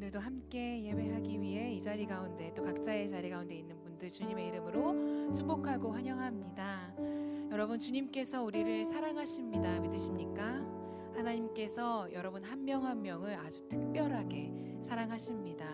오늘도 함께 예배하기 위해 이 자리 가운데 또 각자의 자리 가운데 있는 분들 주님의 이름으로 축복하고 환영합니다. 여러분 주님께서 우리를 사랑하십니다. 믿으십니까? 하나님께서 여러분 한 명한 명을 아주 특별하게 사랑하십니다.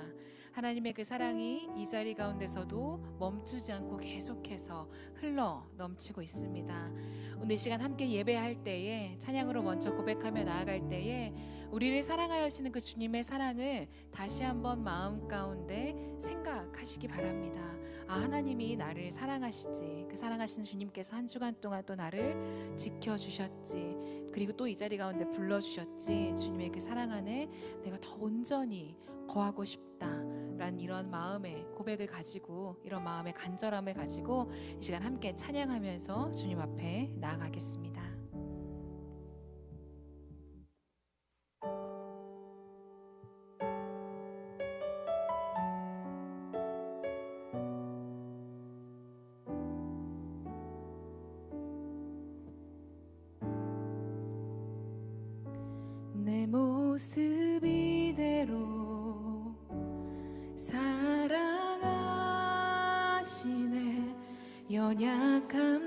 하나님의 그 사랑이 이 자리 가운데서도 멈추지 않고 계속해서 흘러 넘치고 있습니다. 오늘 이 시간 함께 예배할 때에 찬양으로 먼저 고백하며 나아갈 때에 우리를 사랑하시는 그 주님의 사랑을 다시 한번 마음 가운데 생각하시기 바랍니다. 아 하나님이 나를 사랑하시지 그 사랑하시는 주님께서 한 주간 동안 또 나를 지켜 주셨지 그리고 또 이 자리 가운데 불러 주셨지 주님의 그 사랑 안에 내가 더 온전히 거하고 싶다라는 이런 마음의 고백을 가지고 이런 마음의 간절함을 가지고 이 시간 함께 찬양하면서 주님 앞에 나아가겠습니다. 모습 이대로 사랑하시네. 연약함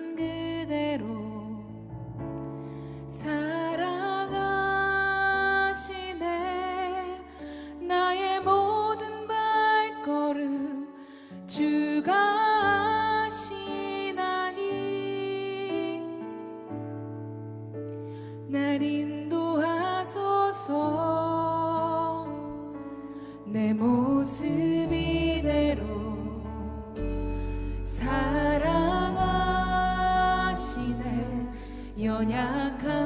연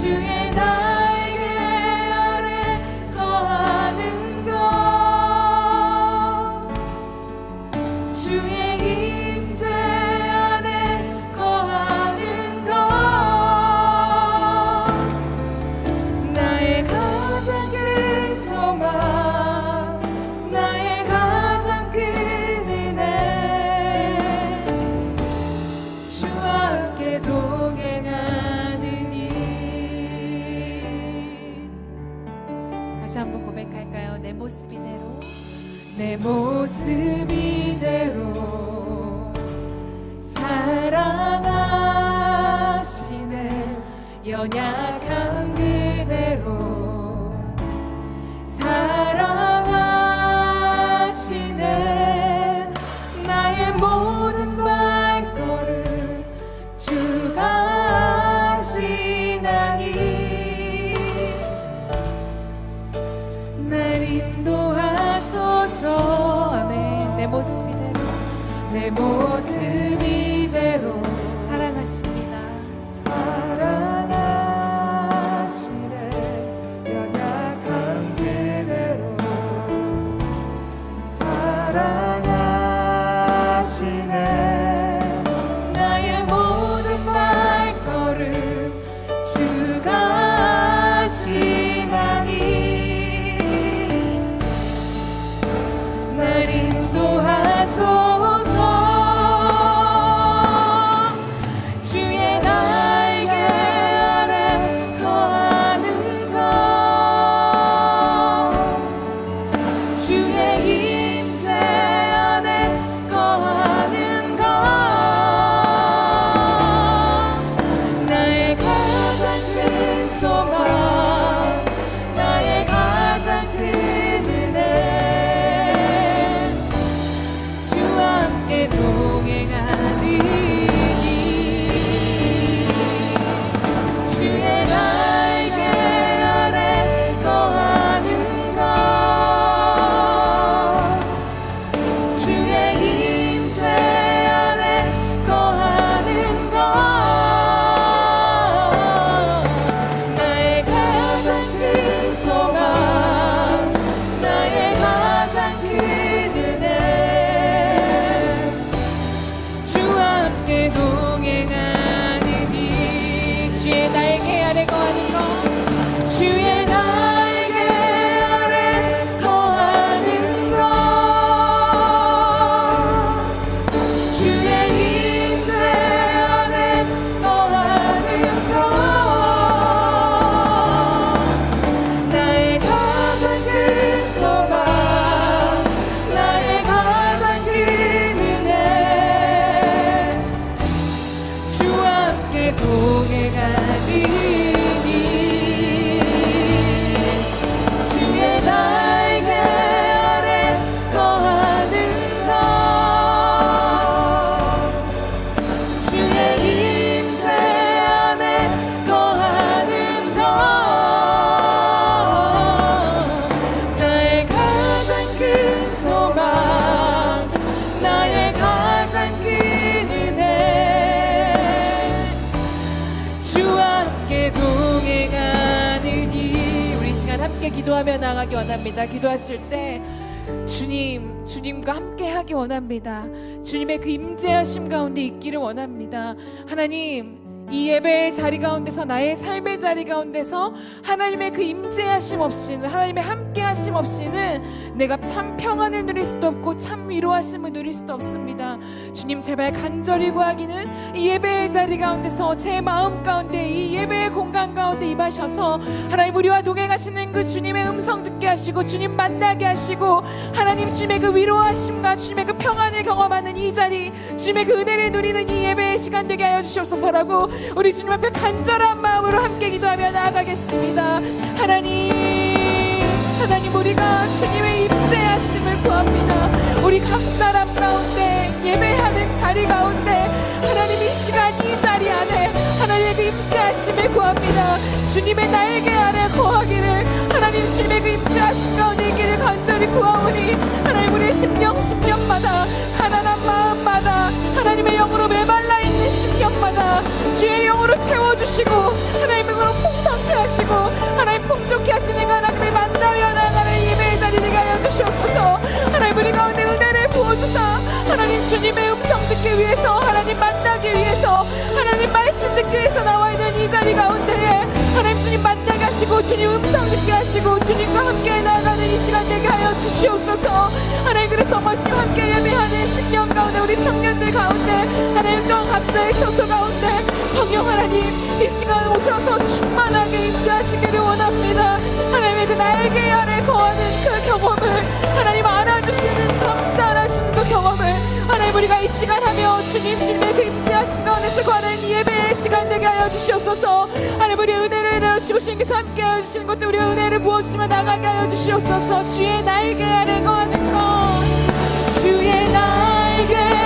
주의 동시에 나에게 아래고 하는 것 기도하며 나가기 원합니다. 기도하실 때 주님, 주님과 함께 하기 원합니다. 주님의 그 임재하심 가운데 있기를 원합니다. 하나님, 이 예배의 자리 가운데서 나의 삶의 자리 가운데서 하나님의 그 임재하심 없이는 하나님의 함께 하심 없이는 내가 참 평안을 누릴 수도 없고 참 위로하심을 누릴 수도 없습니다. 주님 제발 간절히 구하기는 이 예배의 자리 가운데서 제 마음 가운데 이 예배의 공간 가운데 임하셔서 하나님 우리와 동행하시는 그 주님의 음성 듣게 하시고 주님 만나게 하시고 하나님 주님의 그 위로하심과 주님의 그 평안을 경험하는 이 자리 주님의 그 은혜를 누리는 이 예배의 시간 되게 하여 주시옵소서라고 우리 주님 앞에 간절한 마음으로 함께 기도하며 나아가겠습니다 하나님 하나님 우리가 주님의 임재하심을 구합니다. 우리 각 사람 가운데 예배하는 자리 가운데 하나님 이 시간 이 자리 안에 하나님의 그 임재하심을 구합니다. 주님의 날개 아래 거하기를 하나님 주님의 그 임재하심 가운데 있기를 간절히 구하오니 하나님 우리의 심령 심령마다 가난한 마음마다 하나님의 영으로 메말라 있는 심령마다 주의 영으로 채워주시고 하나님의 영으로 풍성케 하시고 하나님 풍족케 하시는 그 하나님을 만나며 나가는 예배의 자리 되게 하여 주시옵소서. 하나님 우리 가운데 은혜를 부어주사 하나님 주님의 음성 듣기 위해서 하나님 만나기 위해서 하나님 말씀 듣기 위해서 나와 있는 이 자리 가운데에 하나님 주님 만나게 하시고 주님 음성 듣게 하시고 주님과 함께 나아가는 이 시간 되게 하여 주시옵소서. 하나님 그래서 어머 주님 함께 예배하는 신령 가운데 우리 청년들 가운데 하나님 또한 각자의 처소 가운데 성령 하나님 이 시간 오셔서 충만하게 임재하시기를 원합니다. 하나님의 그 날개 아래 거하는 그 경험을 하나님 알아주시는 감사하시는 그 경험을 하나님 우리가 이 시간 하며 주님 주님의 그 임재하신 가운데서 이 예배의 시간 되게 하여 주시옵소서. 하나님 우리 은혜를 내어주시고 주님께서 함께 하여 주시는 것도 우리 은혜를 부어주시며 나가게 하여 주시옵소서. 주의 날개 아래 거하는 것. 주의 날개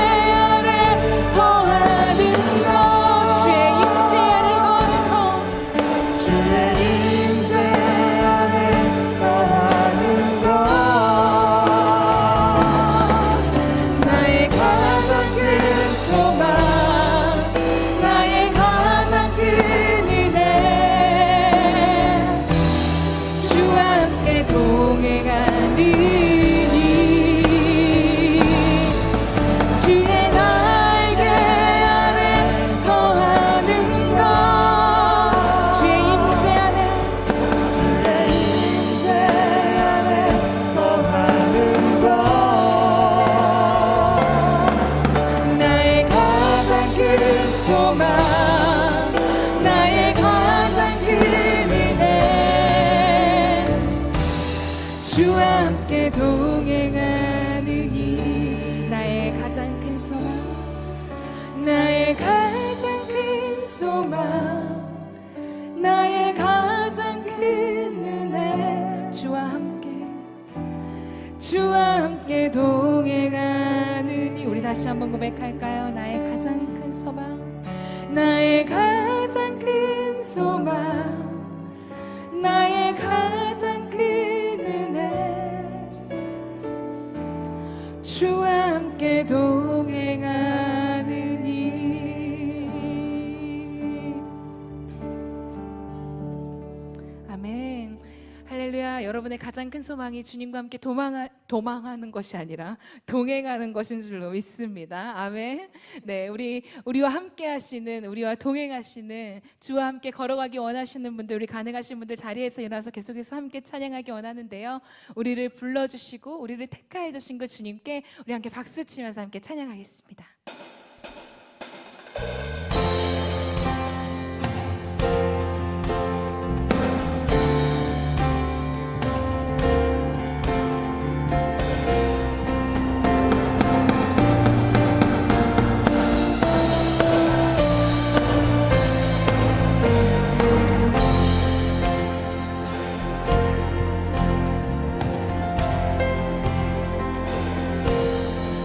다시 한번 고백할까요? 나의 가장 큰 소망 나의 가장 큰 소망 나의 가장 큰 은혜 주와 함께 동 여러분의 가장 큰 소망이 주님과 함께 도망하, 도망하는 것이 아니라 동행하는 것인 줄로 믿습니다. 아멘. 네, 우리 우리와 함께 하시는 우리와 동행하시는 주와 함께 걸어가기 원하시는 분들 우리 가능하신 분들 자리에서 일어나서 계속해서 함께 찬양하기 원하는데요. 우리를 불러 주시고 우리를 택하여 주신 그 주님께 우리 함께 박수 치면서 함께 찬양하겠습니다.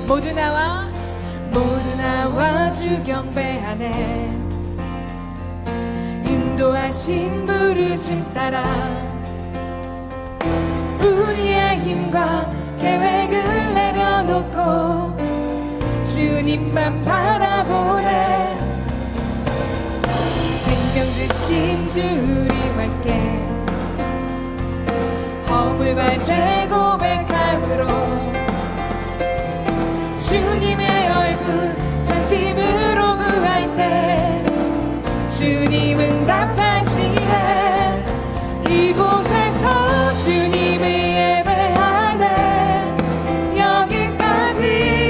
모두 나와 모두 나와 주 경배하네 인도하신 부르심 따라. 우리의 힘과 계획을 내려놓고 주님만 바라보네. 생명 주신 주님 함께. 허물과 죄 고백함으로 주님의 얼굴 전심으로 구할 때 주님은 답하시네. 이곳에서 주님의 예배하네. 여기까지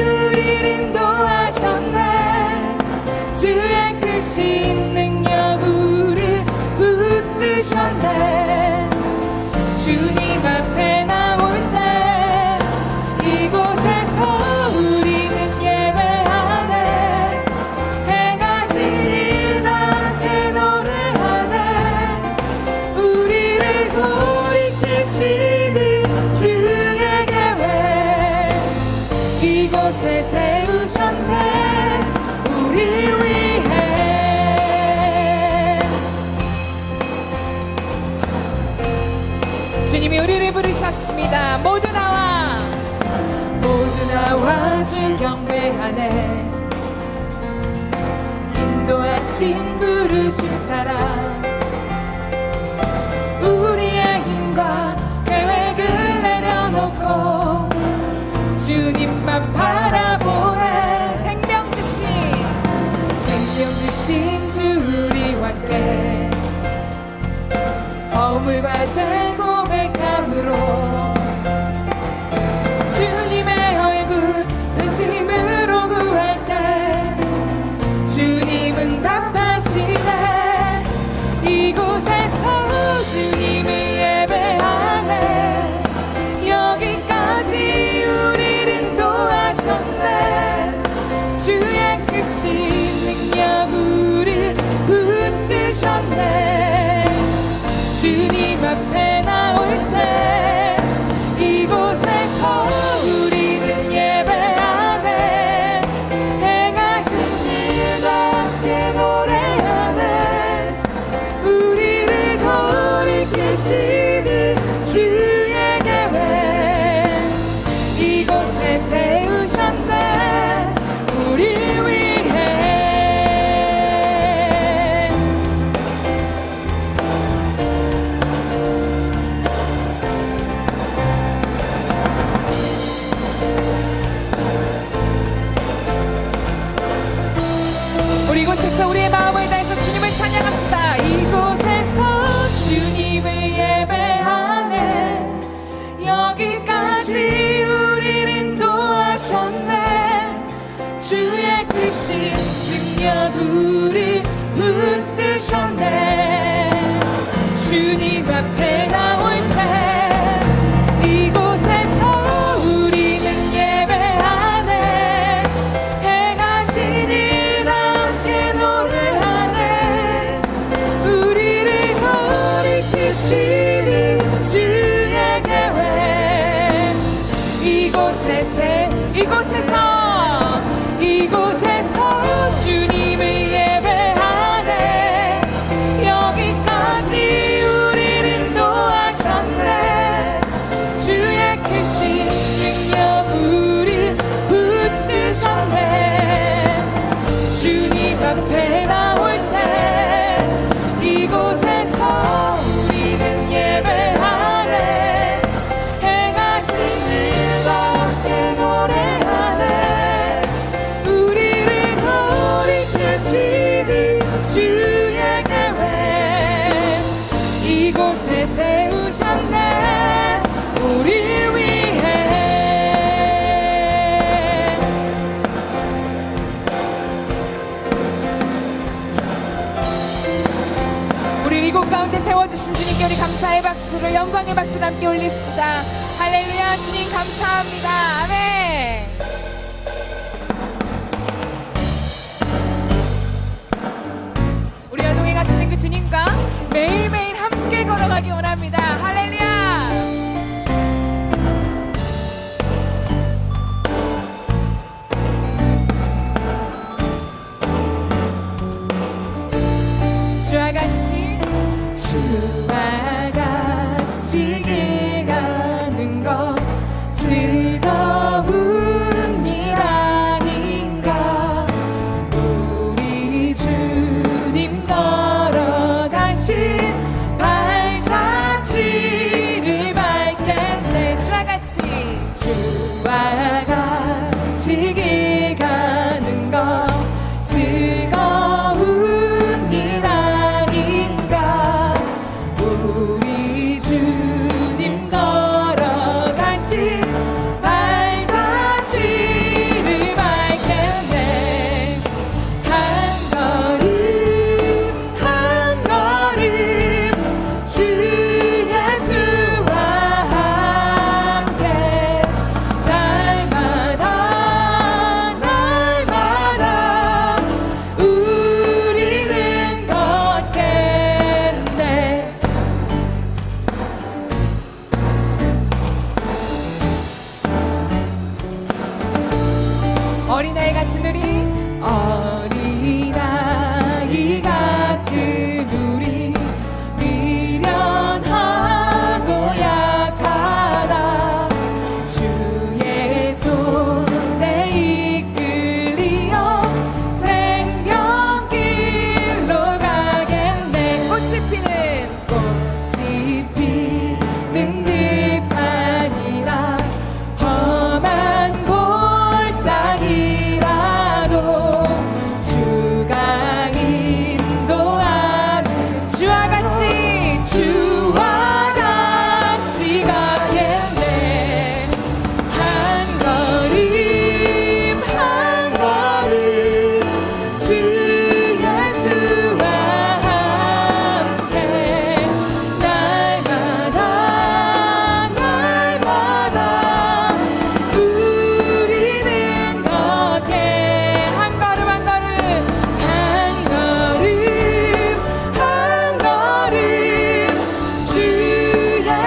우리를 인도하셨네. 주의 크신 네. 은혜 인도하신 부르심 따라 우리의 힘과 계획을 내려놓고 주님만 바라보네. 생명 주신 생명 주신 주 우리와 함께 허물과 죄 고백함으로 se. 곳에서 이곳에서 이곳 가운데 세워주신 주님께 우리 감사의 박수를 영광의 박수를 함께 올립시다. 할렐루야 주님 감사합니다. 아멘. 우리가 동행하시는 그 주님과 매일매일 함께 걸어가기 원합니다. 할렐루야.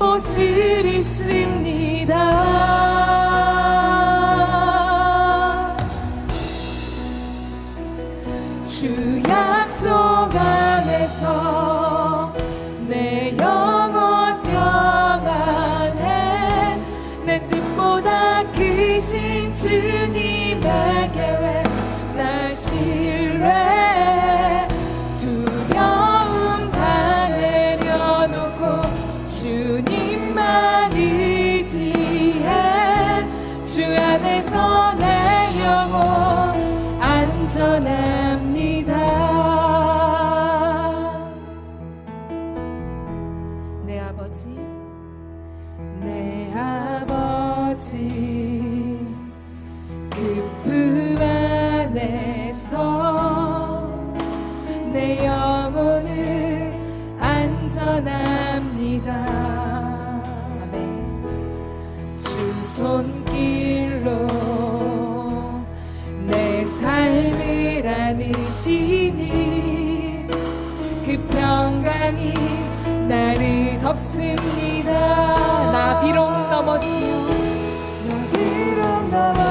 옷을 입습니다. 선합니다. 주 손길로 내 삶을 안으시니 그 평강이 나를 덮습니다. 나 비록 넘어지요, 나 비록 넘어.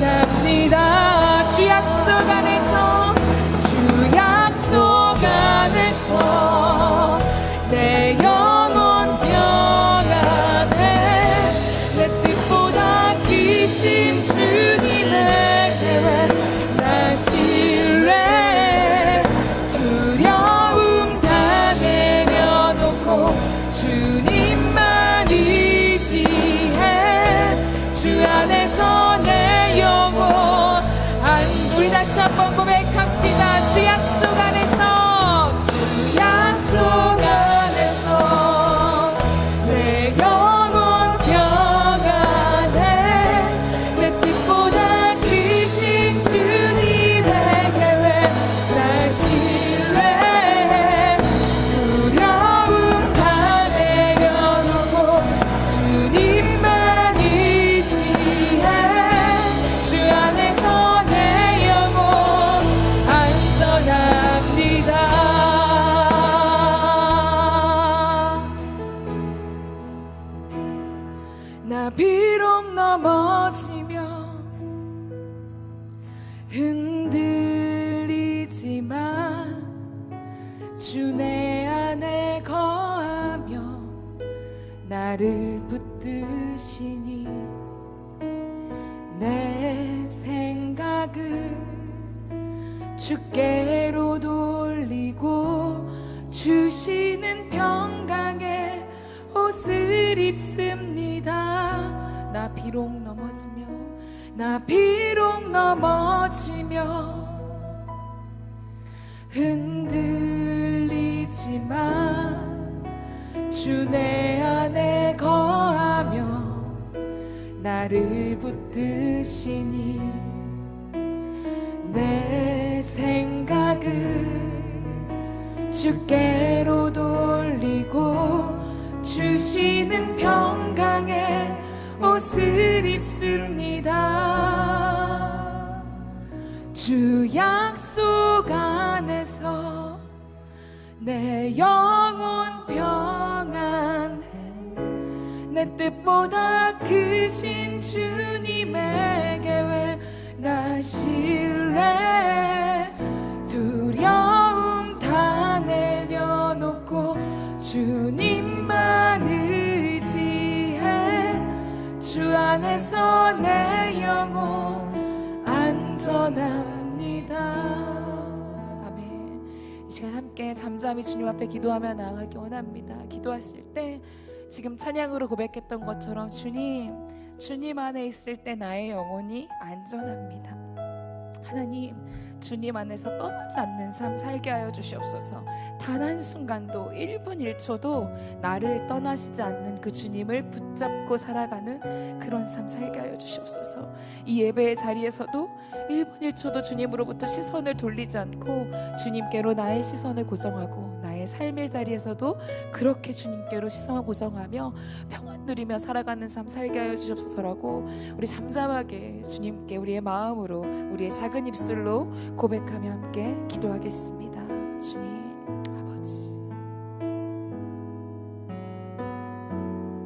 원합니다. 나 비록 넘어지며 흔들리지만 주 내 안에 거하며 나를 붙드시니 내 생각을 주께로 내 영혼 평안해. 내 뜻보다 크신 주님의 계획 나 신뢰? 두려움 다 내려놓고 주님만 의지해. 주 안에서 내 영혼 함께 잠잠히 주님 앞에 기도하며 나아가기 원합니다. 기도하실 때 지금 찬양으로 고백했던 것처럼 주님 주님 안에 있을 때 나의 영혼이 안전합니다. 하나님 주님 안에서 떠나지 않는 삶 살게 하여 주시옵소서. 단 한 순간도 1분 1초도 나를 떠나시지 않는 그 주님을 붙잡고 살아가는 그런 삶 살게 하여 주시옵소서. 이 예배의 자리에서도 1분 1초도 주님으로부터 시선을 돌리지 않고 주님께로 나의 시선을 고정하고 나의 삶의 자리에서도 그렇게 주님께로 시선을 고정하며 평안 누리며 살아가는 삶 살게 하여 주시옵소서라고 우리 잠잠하게 주님께 우리의 마음으로 우리의 작은 입술로 고백하며 함께 기도하겠습니다. 주님